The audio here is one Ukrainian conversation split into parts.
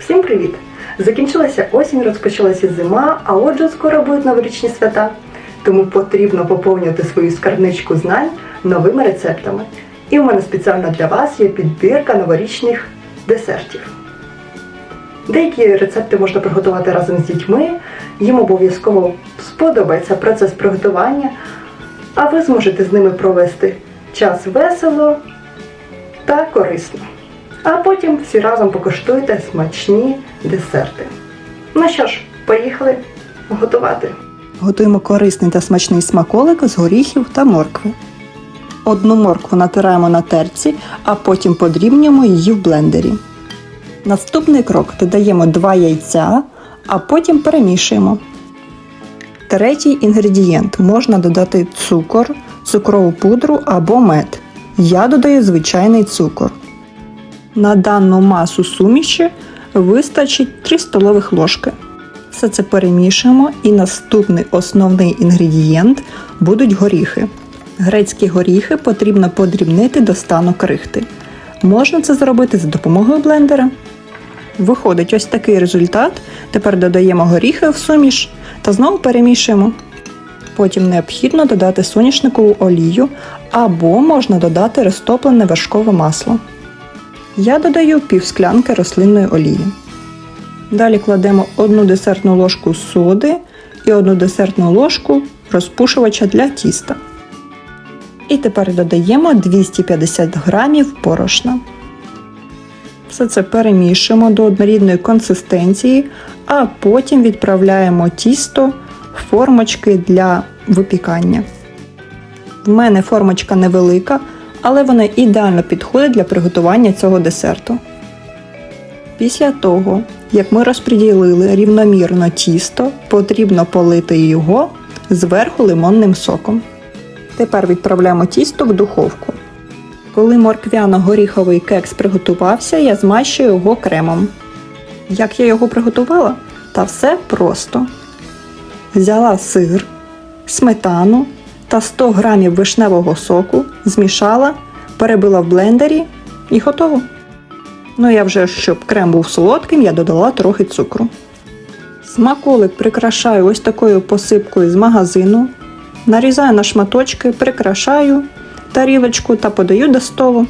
Всім привіт! Закінчилася осінь, розпочалася зима, а отже, скоро будуть новорічні свята. Тому потрібно поповнювати свою скарбничку знань новими рецептами. І у мене спеціально для вас є підбірка новорічних десертів. Деякі рецепти можна приготувати разом з дітьми, їм обов'язково сподобається процес приготування, а ви зможете з ними провести час весело та корисно. А потім всі разом покуштуйте смачні десерти. Ну що ж, поїхали готувати. Готуємо корисний та смачний смаколик з горіхів та моркви. Одну моркву натираємо на терці, а потім подрібнюємо її в блендері. Наступний крок додаємо 2 яйця, а потім перемішуємо. Третій інгредієнт можна додати цукор, цукрову пудру або мед. Я додаю звичайний цукор. На дану масу суміші вистачить 3 столових ложки. Все це перемішуємо і наступний основний інгредієнт будуть горіхи. Грецькі горіхи потрібно подрібнити до стану крихти. Можна це зробити за допомогою блендера. Виходить ось такий результат. Тепер додаємо горіхи в суміш та знову перемішуємо. Потім необхідно додати соняшникову олію або можна додати розтоплене вершкове масло. Я додаю пів склянки рослинної олії. Далі кладемо одну десертну ложку соди і одну десертну ложку розпушувача для тіста. І тепер додаємо 250 грамів борошна. Все це перемішуємо до однорідної консистенції, а потім відправляємо тісто в формочки для випікання. В мене формочка невелика, але вона ідеально підходить для приготування цього десерту. Після того, як ми розподілили рівномірно тісто, потрібно полити його зверху лимонним соком. Тепер відправляємо тісто в духовку. Коли морквяно-горіховий кекс приготувався, я змащую його кремом. Як я його приготувала? Та все просто. Взяла сир, сметану та 100 г вишневого соку, змішала, перебила в блендері і готово. Ну я вже, щоб крем був солодким, я додала трохи цукру. Смаколик прикрашаю ось такою посипкою з магазину. Нарізаю на шматочки, прикрашаю тарілочку та подаю до столу.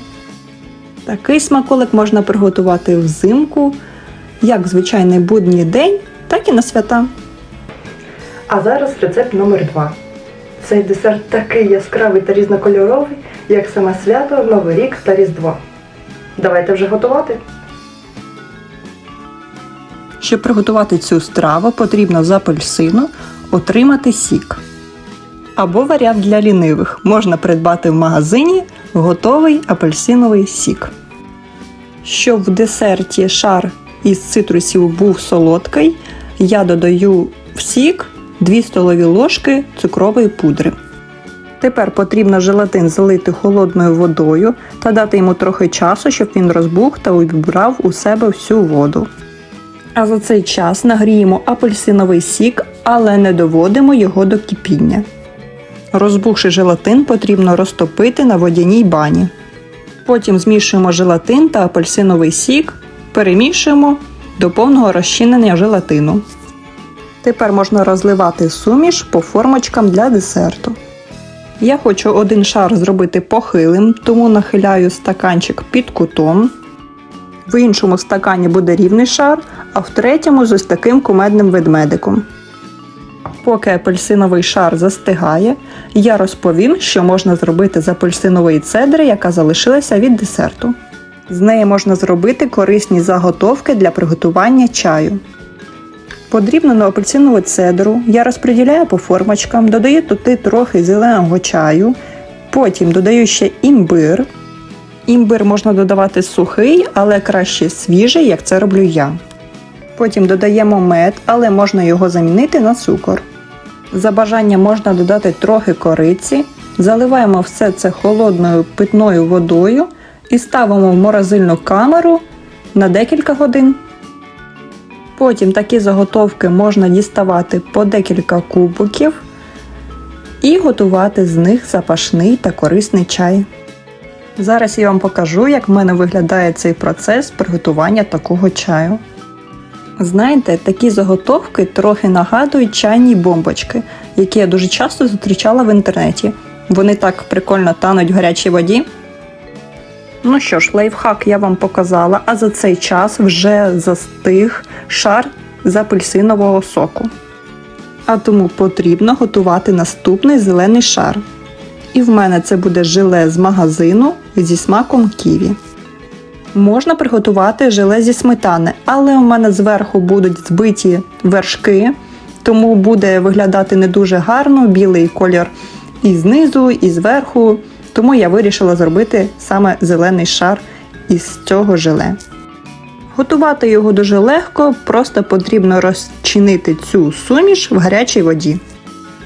Такий смаколик можна приготувати взимку, як в звичайний будній день, так і на свята. А зараз рецепт номер 2 Цей десерт такий яскравий та різнокольоровий, як саме свято, Новий рік та Різдво. Давайте вже готувати. Щоб приготувати цю страву, потрібно з апельсину отримати сік. Або варіант для лінивих. Можна придбати в магазині готовий апельсиновий сік. Щоб в десерті шар із цитрусів був солодкий, я додаю в сік 2 столові ложки цукрової пудри. Тепер потрібно желатин залити холодною водою та дати йому трохи часу, щоб він розбух та увібрав у себе всю воду. А за цей час нагріємо апельсиновий сік, але не доводимо його до кипіння. Розбухши желатин потрібно розтопити на водяній бані. Потім змішуємо желатин та апельсиновий сік, перемішуємо до повного розчинення желатину. Тепер можна розливати суміш по формочкам для десерту. Я хочу один шар зробити похилим, тому нахиляю стаканчик під кутом. В іншому стакані буде рівний шар, а в третьому з ось таким кумедним ведмедиком. Поки апельсиновий шар застигає, я розповім, що можна зробити з апельсинової цедри, яка залишилася від десерту. З неї можна зробити корисні заготовки для приготування чаю. Подрібнену апельсинову цедру я розподіляю по формочкам, додаю туди трохи зеленого чаю, потім додаю ще імбир. Імбир можна додавати сухий, але краще свіжий, як це роблю я. Потім додаємо мед, але можна його замінити на цукор. За бажанням можна додати трохи кориці, заливаємо все це холодною питною водою і ставимо в морозильну камеру на декілька годин. Потім такі заготовки можна діставати по декілька кубиків і готувати з них запашний та корисний чай. Зараз я вам покажу, як в мене виглядає цей процес приготування такого чаю. Знаєте, такі заготовки трохи нагадують чайні бомбочки, які я дуже часто зустрічала в інтернеті. Вони так прикольно тануть в гарячій воді. Ну що ж, лайфхак я вам показала, а за цей час вже застиг шар з апельсинового соку. А тому потрібно готувати наступний зелений шар. І в мене це буде желе з магазину зі смаком ківі. Можна приготувати желе зі сметани, але у мене зверху будуть збиті вершки, тому буде виглядати не дуже гарно білий колір і знизу, і зверху. Тому я вирішила зробити саме зелений шар із цього желе. Готувати його дуже легко, просто потрібно розчинити цю суміш в гарячій воді.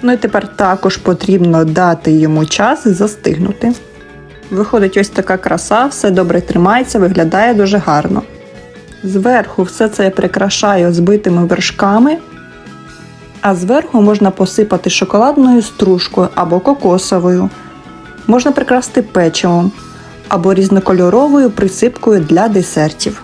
Ну і тепер також потрібно дати йому час застигнути. Виходить ось така краса, все добре тримається, виглядає дуже гарно. Зверху все це я прикрашаю збитими вершками, а зверху можна посипати шоколадною стружкою або кокосовою. Можна прикрасти печивом або різнокольоровою присипкою для десертів.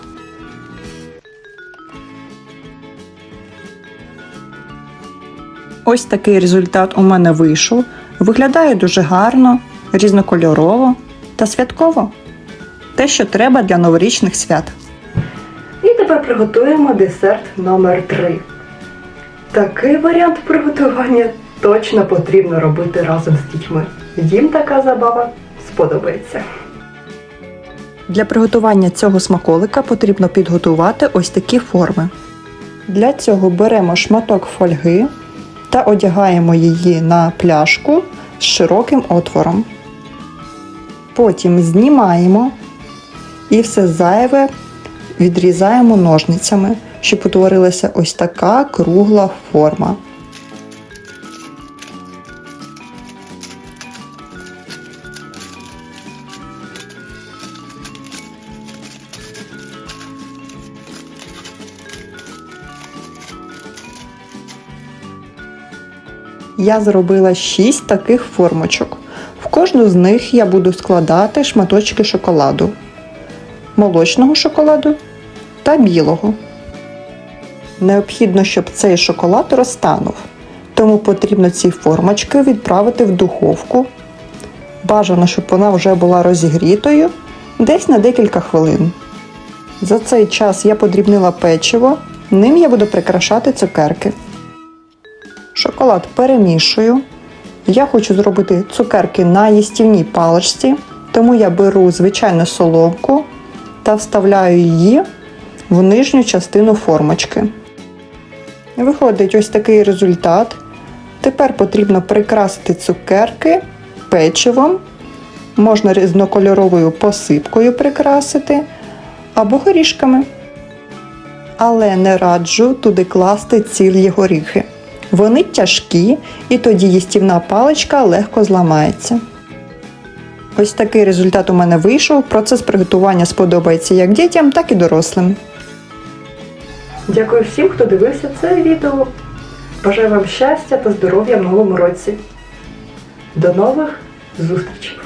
Ось такий результат у мене вийшов. Виглядає дуже гарно, різнокольорово та святково. Те, що треба для новорічних свят. І тепер приготуємо десерт номер 3 Такий варіант приготування точно потрібно робити разом з дітьми. Їм така забава сподобається. Для приготування цього смаколика потрібно підготувати ось такі форми. Для цього беремо шматок фольги та одягаємо її на пляшку з широким отвором. Потім знімаємо і все зайве відрізаємо ножницями, щоб утворилася ось така кругла форма. Я зробила 6 таких формочок. В кожну з них я буду складати шматочки шоколаду, молочного шоколаду та білого. Необхідно, щоб цей шоколад розтанув, тому потрібно ці формочки відправити в духовку. Бажано, щоб вона вже була розігрітою десь на декілька хвилин. За цей час я подрібнила печиво, ним я буду прикрашати цукерки. Шоколад перемішую. Я хочу зробити цукерки на їстівній паличці, тому я беру звичайну соломку та вставляю її в нижню частину формочки. Виходить ось такий результат. Тепер потрібно прикрасити цукерки печивом, можна різнокольоровою посипкою прикрасити або горішками. Але не раджу туди класти цілі горіхи. Вони тяжкі, і тоді їстівна паличка легко зламається. Ось такий результат у мене вийшов. Процес приготування сподобається як дітям, так і дорослим. Дякую всім, хто дивився це відео. Бажаю вам щастя та здоров'я в новому році. До нових зустрічей!